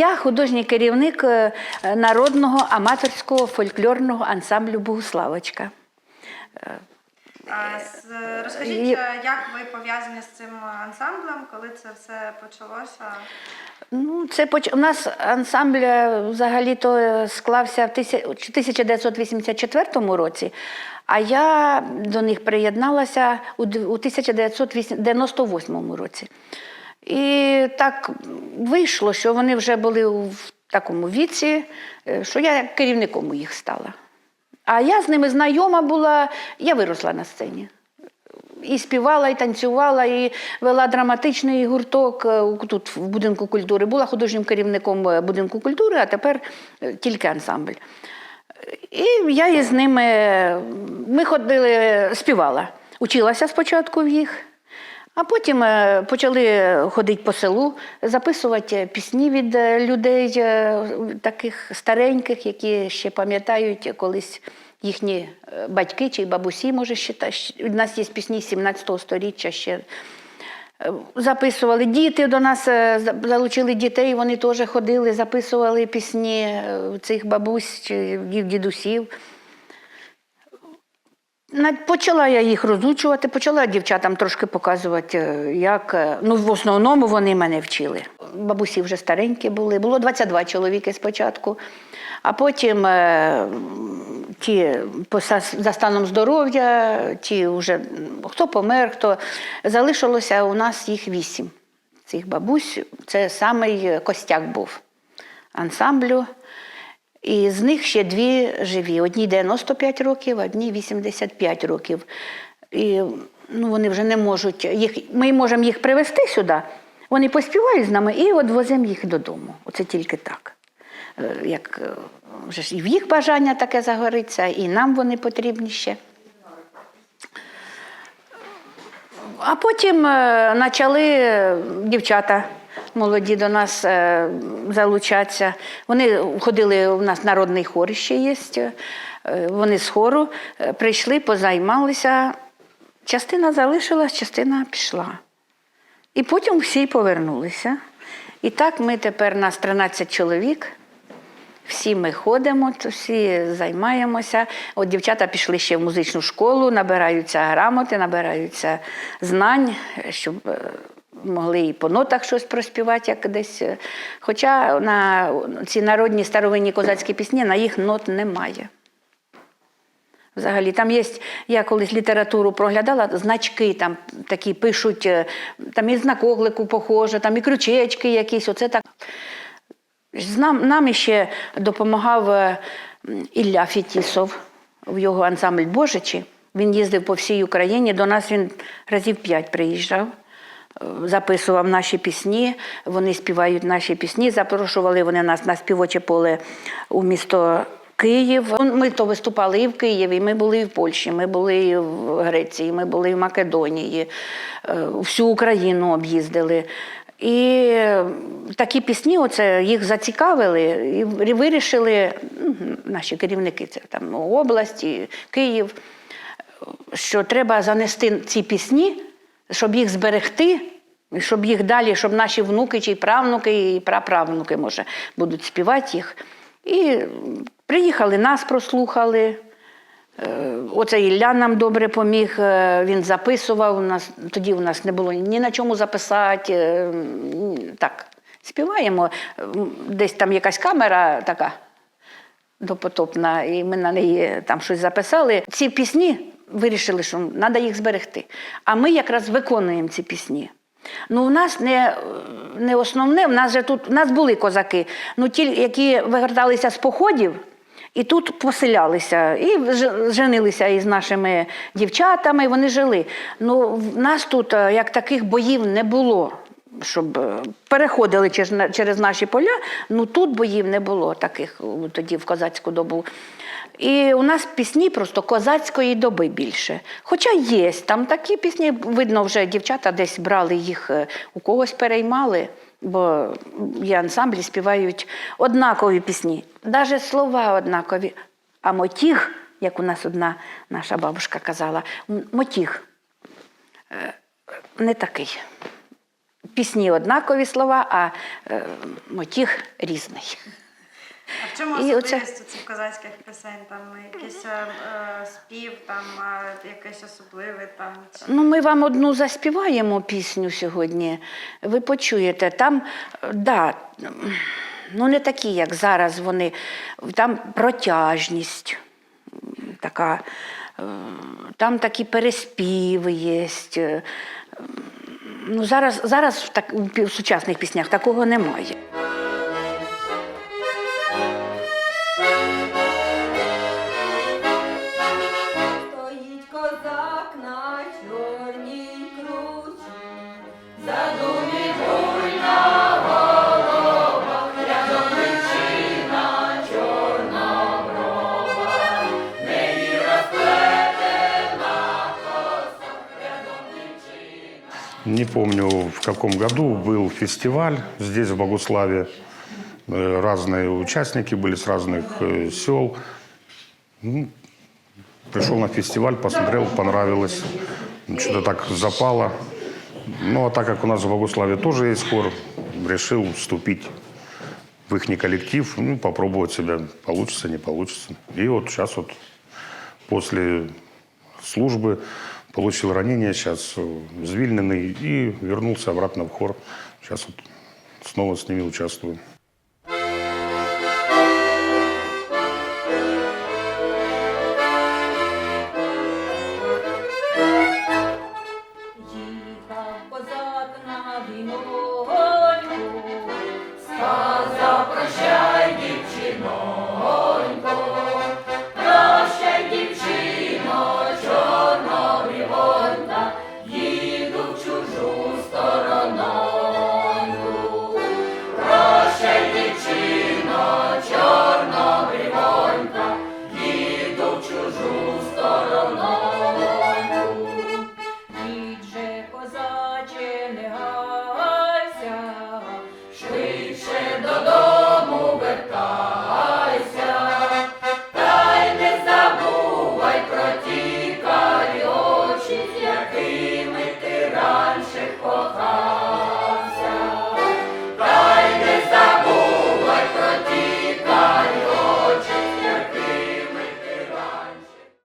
Я художній керівник е, народного аматорського фольклорного ансамблю Богуславочка. Розкажіть, е, як ви пов'язані з цим ансамблем, коли це все почалося? Ну, це поч... У нас ансамбль е, взагалі-то склався в 1984 році, а я до них приєдналася у 1998 році. І так вийшло, що вони вже були в такому віці, е, що я керівником у їх стала. А я з ними знайома була, я виросла на сцені. І співала, і танцювала, і вела драматичний гурток е, тут в будинку культури. Була художнім керівником е, будинку культури, а тепер тільки ансамбль. І я із ними ми ходили, співала. Училася спочатку в їх, а потім е, почали ходити по селу, записувати пісні від е, людей, е, таких стареньких, які ще пам'ятають колись їхні батьки чи бабусі, може, ще У нас є пісні 17 століття ще. Записували діти до нас, залучили дітей, вони теж ходили, записували пісні цих бабусь чи дідусів. Почала я їх розучувати, почала дівчатам трошки показувати, е, як. е, Ну, в основному вони мене вчили. Бабусі вже старенькі були, було 22 чоловіки спочатку, а потім е, ті за станом здоров'я, ті вже хто помер, хто залишилося у нас їх вісім. Цих бабусь, це самий костяк був ансамблю. І з них ще дві живі. Одній 95 років, одній 85 років. І ну, вони вже не можуть їх. Ми можемо їх привезти сюди, вони поспівають з нами і відвозимо їх додому. Оце тільки так. Е, Як е, вже ж і в їх бажання таке загориться, і нам вони потрібні ще. А потім е, почали дівчата молоді до нас е, залучатися. Вони ходили, у нас народний хор ще є. е, Вони з хору е, прийшли, позаймалися. Частина залишилась, частина пішла. І потім всі повернулися. І так ми тепер нас 13 чоловік. Всі ми ходимо, всі займаємося. От дівчата пішли ще в музичну школу, набираються грамоти, набираються знань, щоб могли і по нотах щось проспівати, як десь. Хоча на ці народні старовинні козацькі пісні на їх нот немає. Взагалі, там є, я колись літературу проглядала, значки там такі пишуть, е, там і знак оклику похоже, там і крючечки якісь, оце так. Нам, нам ще допомагав е, Ілля Фетісов в його ансамбль Божичі. Він їздив по всій Україні. До нас він разів п'ять приїжджав, записував наші пісні. Вони співають наші пісні. Запрошували вони нас на співоче поле у місто. Київ. Ми то виступали і в Києві, ми були і в Польщі, ми були і в Греції, ми були і в Македонії, е, всю Україну об'їздили. І такі пісні, оце їх зацікавили і вирішили ну, наші керівники, це там області, Київ, що треба занести ці пісні, щоб їх зберегти, щоб їх далі, щоб наші внуки чи правнуки, і праправнуки, може, будуть співати їх. І приїхали, нас прослухали. Е, Оце Ілля нам добре поміг, е, він записував. Нас, тоді у нас не було ні на чому записати. е, Так, співаємо. Десь там якась камера така допотопна, і ми на неї там щось записали. Ці пісні вирішили, що треба їх зберегти. А ми якраз виконуємо ці пісні. Ну, у нас не, не основне, в нас же тут у нас були козаки, ну ті, які вигорталися з походів. І тут поселялися, і женилися із нашими дівчатами, вони жили. Ну, в нас тут е, як таких боїв не було, щоб е, переходили через, наші поля. Ну тут боїв не було таких тоді в козацьку добу. І у нас пісні просто козацької доби більше. Хоча є там такі пісні, видно, вже дівчата десь брали їх, е, у когось переймали, бо є ансамблі, співають однакові пісні, навіть слова однакові. А мотіг, як у нас одна наша бабушка казала, мотіг е, не такий. Пісні однакові слова, а е, мотив різний. А в чому І особливість цих козацьких пісень? Там якийсь е, спів, там е, якийсь особливий там. Ну, ми вам одну заспіваємо пісню сьогодні. Ви почуєте. Там, да, ну не такі, як зараз вони. Там протяжність така, е, там такі переспіви є. е, Ну, зараз, зараз в, так, в сучасних піснях такого немає. Не помню, в каком году был фестиваль здесь, в Богуславе. Э, Разные участники были с разных э, сел. Ну, Пришел на фестиваль, посмотрел, понравилось. Что-то так запало. Ну, а так как у нас в Богуславе тоже есть хор, решил вступить в их коллектив, ну, попробовать себя, получится, не получится. И вот сейчас вот после службы получил ранение, сейчас звільнений и вернулся обратно в хор. Сейчас вот снова с ними участвую.